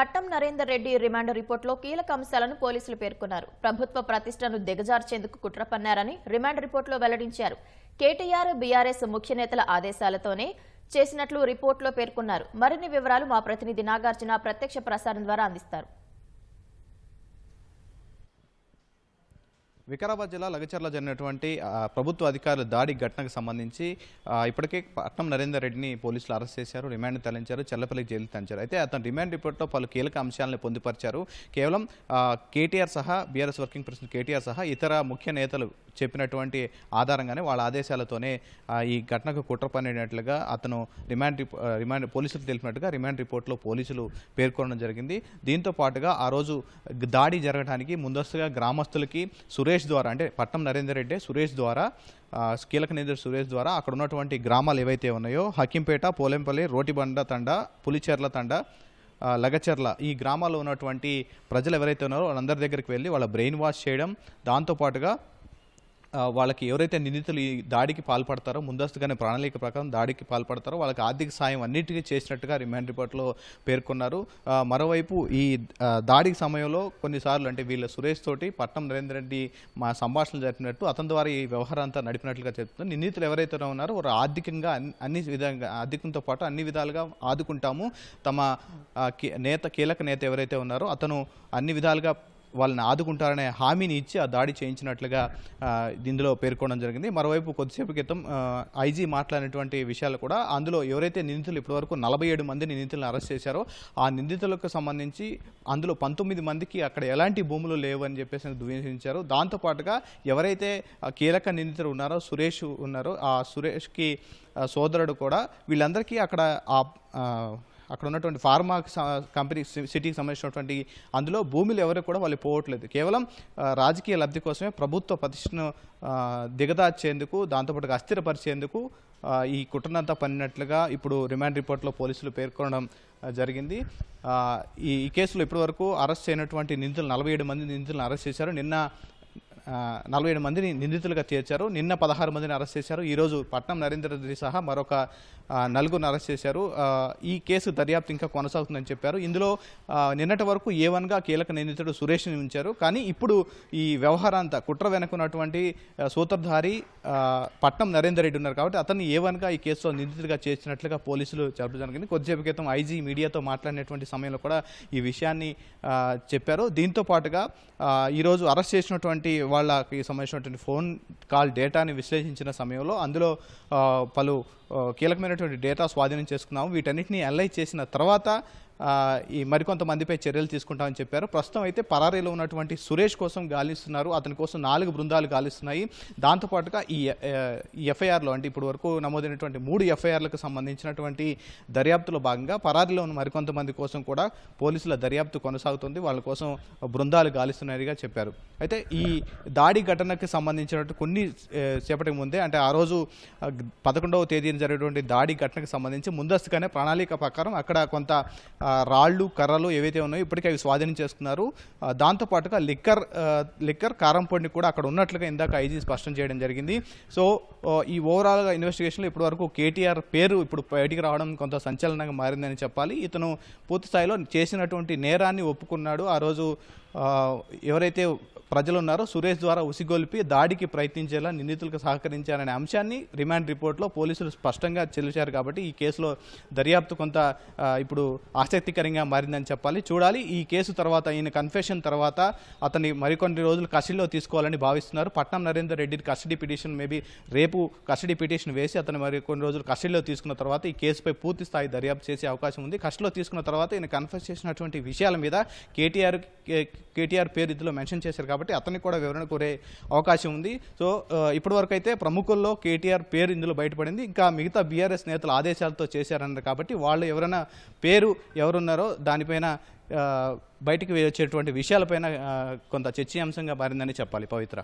పట్టం నరేందర్ రెడ్డి రిమాండ్ రిపోర్టులో కీలక అంశాలను పోలీసులు పేర్కొన్నారు. ప్రభుత్వ ప్రతిష్టను దిగజార్చేందుకు కుట్ర పన్నారని రిమాండ్ రిపోర్టులో వెల్లడించారు. కేటీఆర్ బీఆర్ఎస్ ముఖ్య నేతల ఆదేశాలతోనే చేసినట్లు రిపోర్టులో పేర్కొన్నారు. మరిన్ని వివరాలు మా ప్రతినిధి నాగార్జున ప్రత్యక్ష ప్రసారం ద్వారా అందిస్తారు. వికారాబాద్ జిల్లా లగచర్ల జరిగినటువంటి ప్రభుత్వ అధికారుల దాడి ఘటనకు సంబంధించి ఇప్పటికే పట్నం నరేందర్ రెడ్డిని పోలీసులు అరెస్ట్ చేశారు రిమాండ్ తరలించారు చెల్లపల్లికి జైలు తరలించారు అయితే అతను రిమాండ్ రిపోర్ట్లో పలు కీలక అంశాలను పొందుపరిచారు. కేవలం కేటీఆర్ సహా బీఆర్ఎస్ వర్కింగ్ ప్రెసిడెంట్ కేటీఆర్ సహా ఇతర ముఖ్య నేతలు చెప్పినటువంటి ఆధారంగానే వాళ్ళ ఆదేశాలతోనే ఈ ఘటనకు కుట్ర పనినట్లుగా అతను రిమాండ్ రిపో- రిమాండ్ పోలీసులు తెలిపినట్టుగా రిమాండ్ రిపోర్ట్లో పోలీసులు పేర్కొనడం జరిగింది. దీంతో పాటుగా ఆ రోజు దాడి జరగడానికి ముందస్తుగా గ్రామస్తులకి సురేష్ ద్వారా అంటే పట్నం నరేందర్ రెడ్డి సురేష్ ద్వారా కీలక నేత సురేష్ ద్వారా అక్కడ ఉన్నటువంటి గ్రామాలు ఏవైతే ఉన్నాయో హకింపేట పోలెంపల్లి రోటిబండ తండ పులిచెర్ల తండ లగచర్ల ఈ గ్రామాల్లో ఉన్నటువంటి ప్రజలు ఎవరైతే ఉన్నారో వాళ్ళందరి దగ్గరికి వెళ్ళి వాళ్ళ బ్రెయిన్ వాష్ చేయడం దాంతోపాటుగా వాళ్ళకి ఎవరైతే నిందితులు ఈ దాడికి పాల్పడతారో ముందస్తుగానే ప్రణాళిక ప్రకారం దాడికి పాల్పడతారో వాళ్ళకి ఆర్థిక సాయం అన్నిటికీ చేసినట్టుగా రిమాండ్ రిపోర్ట్లో పేర్కొన్నారు. మరోవైపు ఈ దాడికి సమయంలో కొన్నిసార్లు అంటే వీళ్ళ సురేష్ తోటి పట్నం నరేందర్ రెడ్డి మా సంభాషణలు జరిపినట్టు అతని ద్వారా ఈ వ్యవహారం అంతా నడిపినట్లుగా చెప్తున్నారు. నిందితులు ఎవరైతే ఉన్నారో వారు ఆర్థికంగా అన్ని- విధంగా ఆర్థికంతో పాటు అన్ని విధాలుగా ఆదుకుంటాము. తమ నేత కీలక నేత ఎవరైతే ఉన్నారో అతను అన్ని విధాలుగా వాళ్ళని ఆదుకుంటారనే హామీని ఇచ్చి ఆ దాడి చేయించినట్లుగా ఇందులో పేర్కొనడం జరిగింది. మరోవైపు కొద్దిసేపు క్రితం ఐజీ మాట్లాడినటువంటి విషయాలు కూడా అందులో ఎవరైతే నిందితులు ఇప్పటివరకు నలభై ఏడు మంది నిందితులను అరెస్ట్ చేశారో ఆ నిందితులకు సంబంధించి అందులో పంతొమ్మిది మందికి అక్కడ ఎలాంటి భూములు లేవు అని చెప్పేసి ధృవీకరించారు దాంతోపాటుగా ఎవరైతే కీలక నిందితులు ఉన్నారో సురేష్ ఉన్నారో ఆ సురేష్కి సోదరుడు కూడా వీళ్ళందరికీ అక్కడ ఆ, అక్కడ ఉన్నటువంటి ఫార్మా కంపెనీ సిటీకి సంబంధించినటువంటి అందులో భూములు ఎవరు కూడా వాళ్ళు పోవట్లేదు. కేవలం రాజకీయ లబ్ధి కోసమే ప్రభుత్వ ప్రతిష్టను దిగదార్చేందుకు దాంతోపాటుగా అస్థిరపరిచేందుకు ఈ కుట్రనంతా పన్నినట్లుగా ఇప్పుడు రిమాండ్ రిపోర్ట్లో పోలీసులు పేర్కొనడం జరిగింది. ఈ కేసులో ఇప్పటివరకు అరెస్ట్ అయినటువంటి నిందితులు నలభై ఏడు మంది నిందితులను అరెస్ట్ చేశారు. నిన్న నలభై ఏడు మందిని నిందితులుగా చేర్చారు. నిన్న పదహారు మందిని అరెస్ట్ చేశారు. ఈరోజు పట్నం నరేంద్ర రెడ్డి సహా మరొక నలుగురిని అరెస్ట్ చేశారు. ఈ కేసు దర్యాప్తు ఇంకా కొనసాగుతుందని చెప్పారు. ఇందులో నిన్నటి వరకు ఏ వన్గా కీలక నిందితుడు సురేష్ని ఉంచారు. కానీ ఇప్పుడు ఈ వ్యవహారాంతా కుట్ర వెనుకున్నటువంటి సూత్రధారి పట్నం నరేందర్ రెడ్డి ఉన్నారు కాబట్టి అతన్ని ఏ వన్గా ఈ కేసులో నిందితుడిగా చేర్చినట్లుగా పోలీసులు చెప్పడం జరిగింది. కొద్దిసేపు క్రితం ఐజీ మీడియాతో మాట్లాడినటువంటి సమయంలో కూడా ఈ విషయాన్ని చెప్పారు. దీంతో పాటుగా ఈరోజు అరెస్ట్ చేసినటువంటి వాళ్ళకి సంబంధించినటువంటి ఫోన్ కాల్ డేటాని విశ్లేషించిన సమయంలో అందులో పలు కీలకమైనటువంటి డేటా స్వాధీనం చేసుకున్నాము. వీటన్నిటిని అనలైజ్ చేసిన తర్వాత ఈ మరికొంతమందిపై చర్యలు తీసుకుంటామని చెప్పారు. ప్రస్తుతం అయితే పరారీలో ఉన్నటువంటి సురేష్ కోసం గాలిస్తున్నారు. అతని కోసం నాలుగు బృందాలు గాలిస్తున్నాయి. దాంతోపాటుగా ఈ ఎఫ్ఐఆర్లో అంటే ఇప్పుడు వరకు నమోదైనటువంటి మూడు ఎఫ్ఐఆర్లకు సంబంధించినటువంటి దర్యాప్తులో భాగంగా పరారీలో ఉన్న మరికొంతమంది కోసం కూడా పోలీసుల దర్యాప్తు కొనసాగుతుంది. వాళ్ళ కోసం బృందాలు గాలిస్తున్నాయిగా చెప్పారు. అయితే ఈ దాడి ఘటనకు సంబంధించినట్టు కొన్ని ఏ, సేపటికి ముందే అంటే ఆ రోజు పదకొండవ తేదీన జరిగినటువంటి దాడి ఘటనకు సంబంధించి ముందస్తుగానే ప్రణాళిక ప్రకారం అక్కడ కొంత రాళ్ళు కర్రలు ఏవైతే ఉన్నాయో ఇప్పటికే అవి స్వాధీనం చేసుకున్నారు. దాంతోపాటుగా లిక్కర్ లిక్కర్ కారం పొడిని కూడా అక్కడ ఉన్నట్లుగా ఇందాక ఐజీ స్పష్టం చేయడం జరిగింది. సో ఈ ఓవరాల్గా ఇన్వెస్టిగేషన్లో ఇప్పటివరకు కేటీఆర్ పేరు ఇప్పుడు బయటికి రావడం కొంత సంచలనంగా మారిందని చెప్పాలి. ఇతను పూర్తి స్థాయిలో చేసినటువంటి నేరాన్ని ఒప్పుకున్నాడు. ఆ రోజు ఎవరైతే ప్రజలు ఉన్నారో సురేష్ ద్వారా ఉసిగొల్పి దాడికి ప్రయత్నించేలా నిందితులకు సహకరించారనే అంశాన్ని రిమాండ్ రిపోర్ట్లో పోలీసులు స్పష్టంగా చెల్లిచారు కాబట్టి ఈ కేసులో దర్యాప్తు కొంత ఇప్పుడు ఆసక్తికరంగా మారిందని చెప్పాలి. చూడాలి. ఈ కేసు తర్వాత ఈయన కన్ఫెషన్ తర్వాత అతన్ని మరికొన్ని రోజులు కస్టడీలో తీసుకోవాలని భావిస్తున్నారు. Patnam Narender Reddy custody petition maybe రేపు కస్టడీ పిటిషన్ వేసి అతను మరి కొన్ని రోజులు కస్టడీలో తీసుకున్న తర్వాత ఈ కేసుపై పూర్తి స్థాయి దర్యాప్తు చేసే అవకాశం ఉంది. కస్టడీలో తీసుకున్న తర్వాత ఈయన కన్ఫెస్ చేసినటువంటి విషయాల మీద కేటీఆర్ కేటీఆర్ పేరు ఇందులో మెన్షన్ చేశారు కాబట్టి కాబట్టి అతనికి కూడా వివరణ కోరే అవకాశం ఉంది. సో ఆ, ఇప్పటివరకు అయితే ప్రముఖుల్లో కేటీఆర్ పేరు ఇందులో బయటపడింది. ఇంకా మిగతా బీఆర్ఎస్ నేతలు ఆదేశాలతో చేశారన్నారు కాబట్టి వాళ్ళు ఎవరైనా పేరు ఎవరున్నారో దానిపైన బయటికి వచ్చేటువంటి విషయాలపైన కొంత చర్చీయాంశంగా మారిందని చెప్పాలి. పవిత్ర.